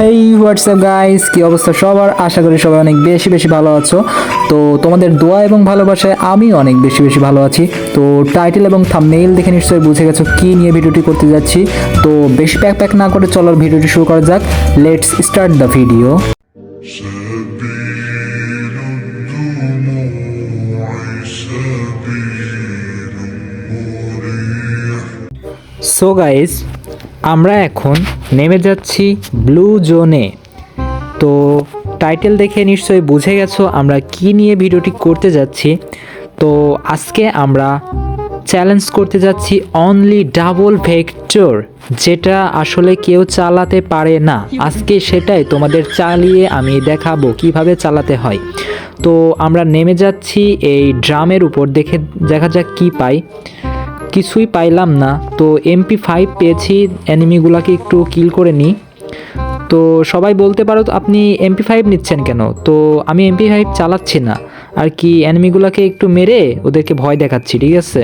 হেই WhatsApp guys কি অবস্থা সবার? আশা করি সবাই অনেক বেশি বেশি ভালো আছো। তো তোমাদের দোয়া এবং ভালোবাসায় আমি অনেক বেশি বেশি ভালো আছি। তো টাইটেল এবং থামনেইল দেখে নিশ্চয়ই বুঝে গেছো কি নিয়ে ভিডিওটি করতে যাচ্ছি। তো বেশি প্যাক প্যাক না করে চলার ভিডিওটি শুরু করা যাক। Let's start the video so guys আমরা এখন নেমে যাচ্ছি ব্লু জোনে তো টাইটেল দেখে নিশ্চয়ই বুঝে গেছো আমরা কি নিয়ে ভিডিওটি করতে যাচ্ছি। তো আজকে আমরা চ্যালেঞ্জ করতে যাচ্ছি অনলি ডাবল ভেক্টর যেটা আসলে কেউ চালাতে পারে না। আজকে সেটাই তোমাদের চালিয়ে আমি দেখাবো কীভাবে চালাতে হয়। তো আমরা নেমে যাচ্ছি এই ড্রামের উপর, দেখে দেখা যাক কি পাই। কিছুই পাইলাম না। তো এমপি ফাইভ পেয়েছি অ্যানিমিগুলাকে একটু কিল করে নিই তো সবাই বলতে পারো আপনি এমপি ফাইভ নিচ্ছেন কেন? তো আমি এমপি ফাইভ চালাচ্ছি না। আর কি অ্যানিমিগুলাকে একটু মেরে ওদেরকে ভয় দেখাচ্ছি, ঠিক আছে?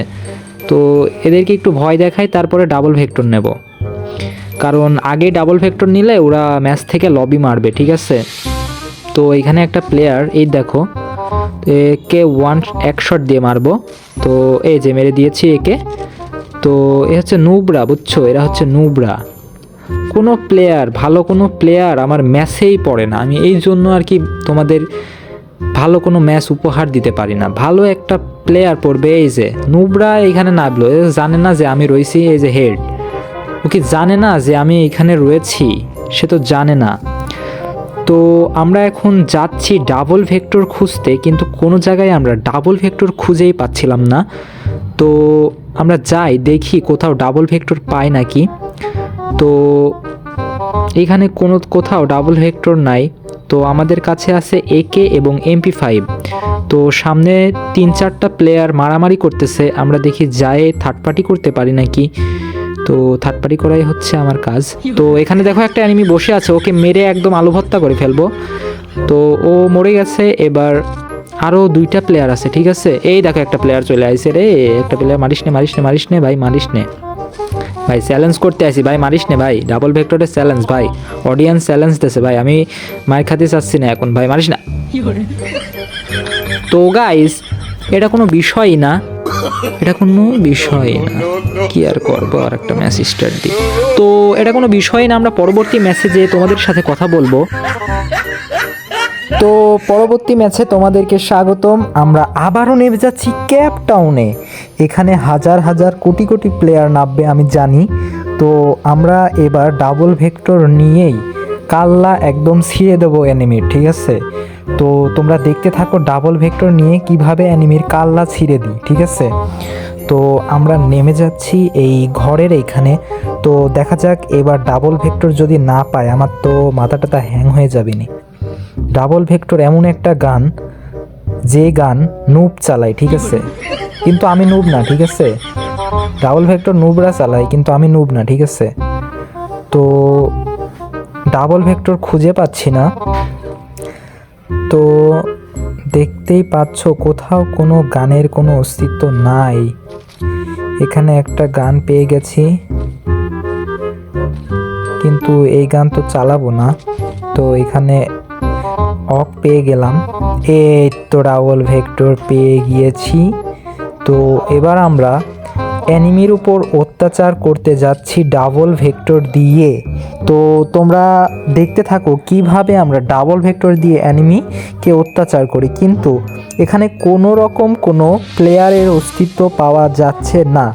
তো এদেরকে একটু ভয় দেখাই, তারপরে ডাবল ভেক্টর নেব। কারণ আগে ডাবল ভেক্টর নিলে ওরা ম্যাচ থেকে লবি মারবে, ঠিক আছে? তো এখানে একটা প্লেয়ার এই দেখো। একে ওয়ান এক শট দিয়ে মারবো। তো এই যে মেরে দিয়েছি একে। তো এ হচ্ছে নুবরা, বুঝছ? এরা হচ্ছে নুবরা। কোনো প্লেয়ার ভালো কোনো প্লেয়ার আমার ম্যাচেই পড়ে না। আমি এই জন্য আর কি তোমাদের ভালো কোনো ম্যাচ উপহার দিতে পারি না। ভালো একটা প্লেয়ার পড়বে এই যে নুবরা এখানে নামলো। জানে না যে আমি রয়েছি এই যে হেড ও কি জানে না যে আমি এখানে রয়েছি? সে তো জানে না। তো আমরা এখন যাচ্ছি ডাবল ভেক্টর খুঁজতে, কিন্তু কোনো জায়গায় আমরা ডাবল ভেক্টর খুঁজেই পাচ্ছিলাম না। তো আমরা যাই, দেখি কোথাও ডাবল ভেক্টর পাই নাকি। তো এখানে কোনো কোথাও ডাবল ভেক্টর নাই। তো আমাদের কাছে আছে একে এবং এমপি ফাইভ তো সামনে তিন চারটা প্লেয়ার মারামারি করতেছে, আমরা দেখি যায় থার্ড পার্টি করতে পারি নাকি। তো থার্ড পার্টি করাই হচ্ছে আমার কাজ। তো এখানে দেখো একটা অ্যানিমি বসে আছে ওকে মেরে একদম আলু ভর্তা করে ফেলব। তো ও মরে গেছে এবার আরও দুইটা প্লেয়ার আছে ঠিক আছে? এই দেখো একটা প্লেয়ার চলে আসছে রে একটা প্লেয়ার মারিস নে মারিস নে মারিস নে ভাই মারিস নে। ভাই চ্যালেঞ্জ করতে আসি ভাই মারিস নে ভাই ডাবল ভেক্টরের চ্যালেঞ্জ ভাই অডিয়েন্স চ্যালেঞ্জ দিতেছে ভাই আমি মার খাতে চাচ্ছি না এখন ভাই মারিস না। তো গাইস এটা কোনো বিষয়ই না। এটা কোনো বিষয় না। কি আর করব? আর একটা ম্যাচ স্টার্ট দিই। তো এটা কোনো বিষয় না, আমরা পরবর্তী ম্যাসেজে তোমাদের সাথে কথা বলব। তো পরবর্তী ম্যাচে তোমাদেরকে স্বাগতম। আমরা আবারও নেমে যাচ্ছি ক্যাপ টাউনে এখানে হাজার হাজার কোটি কোটি প্লেয়ার নামবে, আমি জানি। তো আমরা এবার ডাবল ভেক্টর নিয়েই কাল্লা একদম ছিঁড়ে দেবো অ্যানিমির, ঠিক আছে? তো তোমরা দেখতে থাকো ডাবল ভেক্টর নিয়ে কীভাবে অ্যানিমির কাল্লা ছিঁড়ে দিই, ঠিক আছে? তো আমরা নেমে যাচ্ছি এই ঘরের এইখানে। তো দেখা যাক, এবার ডাবল ভেক্টর যদি না পায়, আমার তো মাথা টাথা হ্যাং হয়ে যাবে নি ডাবল ভেক্টর এমন একটা গান, যে গান নুব চালায়, ঠিক আছে? কিন্তু আমি নুব না, ঠিক আছে? ডাবল ভেক্টর নুবরা চালায়, কিন্তু আমি নুব না, ঠিক আছে? তো ডাবল ভেক্টর খুঁজে পাচ্ছি না। তো দেখতেই পাচ্ছ কোথাও কোনো গানের কোনো অস্তিত্ব নাই। এখানে একটা গান পেয়ে গেছি। কিন্তু এই গান তো চালাবো না। তো এখানে অফ পেয়ে গেলাম। এই তো ডাবল ভেক্টর পেয়ে গিয়েছি। তো এবার আমরা অ্যানিমির উপর অত্যাচার করতে যাচ্ছি ডাবল ভেক্টর দিয়ে। তো তোমরা দেখতে থাকো কীভাবে আমরা ডাবল ভেক্টর দিয়ে অ্যানিমিকে অত্যাচার করি। কিন্তু এখানে কোনো রকম কোনো প্লেয়ারের অস্তিত্ব পাওয়া যাচ্ছে না।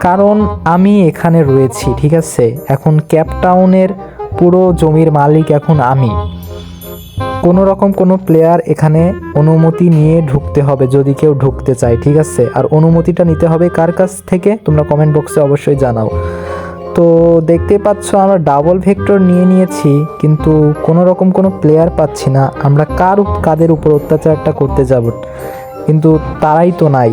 কারণ আমি এখানে রয়েছি, ঠিক আছে? এখন ক্যাপটাউনের পুরো জমির মালিক এখন আমি। কোনো রকম কোনো প্লেয়ার এখানে অনুমতি নিয়ে ঢুকতে হবে যদি কেউ ঢুকতে চায়, ঠিক আছে? আর অনুমতিটা নিতে হবে কার কাছ থেকে? তোমরা কমেন্ট বক্সে অবশ্যই জানাও। তো দেখতে পাচ্ছ আমরা ডাবল ভেক্টর নিয়ে নিয়েছি, কিন্তু কোনো রকম কোনো প্লেয়ার পাচ্ছি না। আমরা কার কাদের উপর অত্যাচারটা করতে যাব? কিন্তু তারাই তো নাই।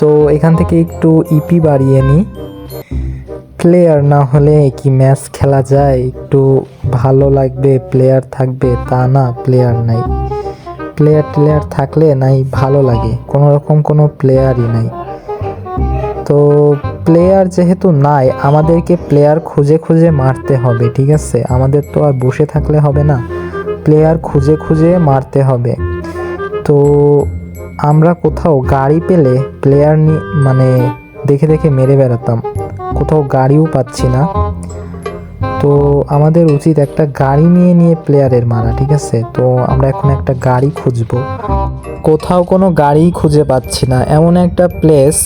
তো এখান থেকে একটু ইপি বাড়িয়ে নিই প্লেয়ার না হলে কি ম্যাচ খেলা যায়? একটু ভালো লাগবে প্লেয়ার থাকবে, তা না প্লেয়ার নাই। প্লেয়ার টেলেয়ার থাকলে নাই, ভালো লাগে। কোনো রকম কোনো প্লেয়ারই নাই। তো প্লেয়ার যেহেতু নাই, আমাদেরকে প্লেয়ার খুঁজে খুঁজে মারতে হবে, ঠিক আছে? আমাদের তো আর বসে থাকলে হবে না। প্লেয়ার খুঁজে খুঁজে মারতে হবে। তো আমরা কোথাও গাড়ি পেলে প্লেয়ার মানে দেখে দেখে মেরে বেড়াতাম। কোথাও গাড়িও পাচ্ছি না। তো আমাদের উচিত একটা গাড়ি নিয়ে নিয়ে প্লেয়ারের মারা, ঠিক আছে? তো আমরা এখন একটা গাড়ি খুঁজবো। কোথাও কোনো গাড়ি খুঁজে পাচ্ছি না। এমন একটা প্লেস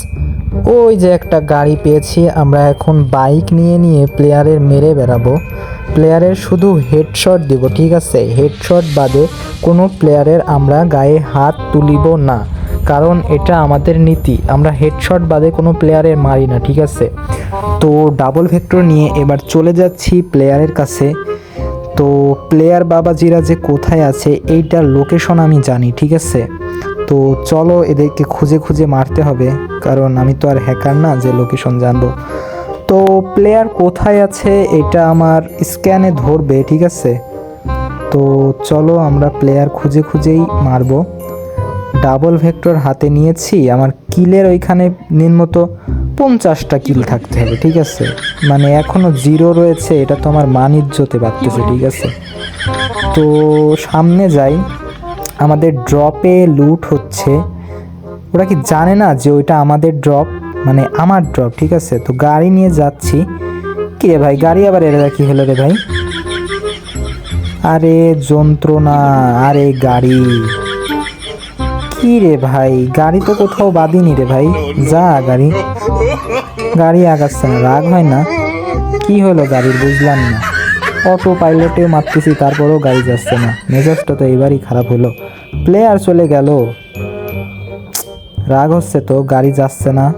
ওই যে একটা গাড়ি পেয়েছি। আমরা এখন বাইক নিয়ে নিয়ে প্লেয়ারের মেরে বেড়াবো। প্লেয়ারের শুধু হেডশট দিব, ঠিক আছে? হেডশট বাদে কোনো প্লেয়ারের আমরা গায়ে হাত তুলিব না। কারণ এটা আমাদের নীতি। আমরা হেডশট বাদে কোনো প্লেয়ারের মারি না, ঠিক আছে? তো ডাবল ভেক্টর নিয়ে এবার চলে যাচ্ছি প্লেয়ারের কাছে। তো প্লেয়ার বাবাজিরা যে কোথায় আছে, এইটার লোকেশন আমি জানি, ঠিক আছে? তো চলো এদেরকে খুঁজে খুঁজে মারতে হবে, কারণ আমি তো আর হ্যাকার না যে লোকেশন জানব। তো প্লেয়ার কোথায় আছে, এটা আমার স্ক্যানে ধরবে, ঠিক আছে? তো চলো আমরা প্লেয়ার খুঁজে খুঁজেই মারবো। ডাবল ভেক্টর হাতে নিয়েছি আমার কিলের ওইখানে নিম্নত পঞ্চাশটা কিল থাকতে হবে ঠিক আছে? মানে এখনও জিরো রয়েছে এটা তো আমার মান ইজ্জতে পারতেছে ঠিক আছে? তো সামনে যাই আমাদের ড্রপে লুট হচ্ছে। ওরা কি জানে না যে ওইটা আমাদের ড্রপ মানে আমার ড্রপ ঠিক আছে? তো গাড়ি নিয়ে যাচ্ছি। কি রে ভাই গাড়ি আবার এরা কি হলো রে ভাই? আরে যন্ত্রণা আরে গাড়ি। কি রে ভাই? গাড়ি তো কোথাও বাদিনি রে ভাই। যা গাড়ি। গাড়ি আগাচ্ছে না, রাগ হয় না। কি হলো গাড়ির? বুঝলাম না। অটো পাইলটেও মারতেছি, তারপরেও গাড়ি যাচ্ছে না। মেজাজটা তো এবারই খারাপ হলো। প্লেয়ার চলে গেল। রাগ হচ্ছে তো, গাড়ি যাচ্ছে না।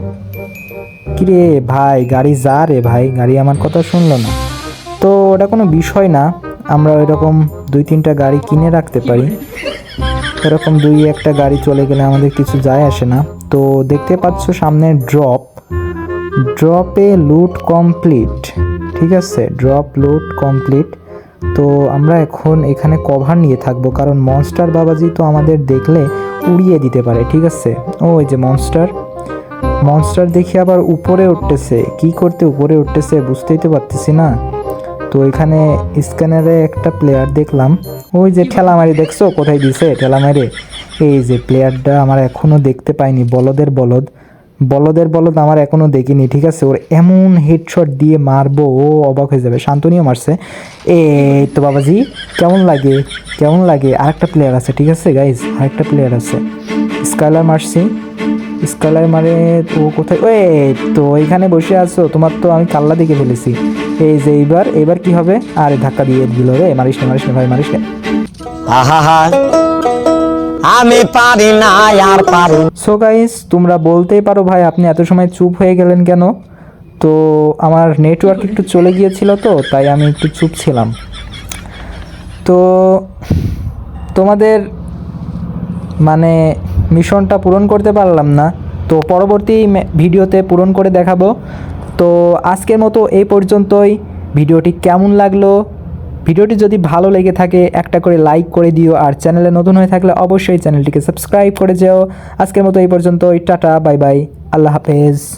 কিরে ভাই, গাড়ি যা রে ভাই, গাড়ি আমার কথা শুনলো না। তো ওটা কোনো বিষয় না। আমরা ওইরকম দুই তিনটা গাড়ি কিনে রাখতে পারি। এরকম দুই একটা গাড়ি চলে গেলে আমাদের কিছু যায় আসে না। তো দেখতে পাচ্ছ সামনে ড্রপ ড্রপে লুট কমপ্লিট ঠিক আছে? ড্রপ লুট কমপ্লিট তো আমরা এখন এখানে কভার নিয়ে থাকব, কারণ মনস্টার বাবাজি তো আমাদের দেখলে উড়িয়ে দিতে পারে, ঠিক আছে? ও ওই যে মনস্টার মনস্টার দেখি আবার উপরে উঠতেছে। কি করতে উপরে উঠতেছে বুঝতেই তো পারতেছি না। তো এখানে স্ক্যানারে একটা প্লেয়ার দেখলাম। ওই যে ঠেলামারি দেখছ? কোথায় দিছে ঠেলামারি? এই যে প্লেয়ারটা আমার এখনও দেখতে পাইনি, বলদের বলদ। বলদের বলদ আমার এখনও দেখিনি, ঠিক আছে? ওর এমন হেডশট দিয়ে মারবো, ও অবাক হয়ে যাবে। শান্তনিও মারছে। এই তো বাবাজি, কেমন লাগে? কেমন লাগে? আরেকটা প্লেয়ার আছে, ঠিক আছে গাইজ আরেকটা প্লেয়ার আছে। স্কাইলার মারছি। স্কালার মারে ও কোথায়? ওই তো এখানে বসে আছো, তোমার তো আমি কাল্লা দেখে ফেলেছি। এই যে এইবার এবার কি হবে? আরে ধাক্কা দিয়ে দিল রে মারিস না মারিস না ভাই মারিস না। আহা আমি পারি না আর পারি সো গাইস তোমরা বলতেই পারো ভাই আপনি এত সময় চুপ হয়ে গেলেন কেন? তো আমার নেটওয়ার্ক একটু চলে গিয়েছিল তো তাই আমি একটু চুপ ছিলাম। তো তোমাদের মানে মিশনটা পূরণ করতে পারলাম না তো পরবর্তী ভিডিওতে পূরণ করে দেখাবো। তো আজকের মতো এই পর্যন্তই। ভিডিওটি কেমন লাগল? ভিডিওটি যদি ভালো লেগে থাকে, একটা করে লাইক করে দিও। আর চ্যানেলে নতুন হয়ে থাকলে অবশ্যই চ্যানেলটিকে সাবস্ক্রাইব করে যেও। আজকের মতো এই পর্যন্তই। Tata, bye bye. আল্লাহ হাফেজ।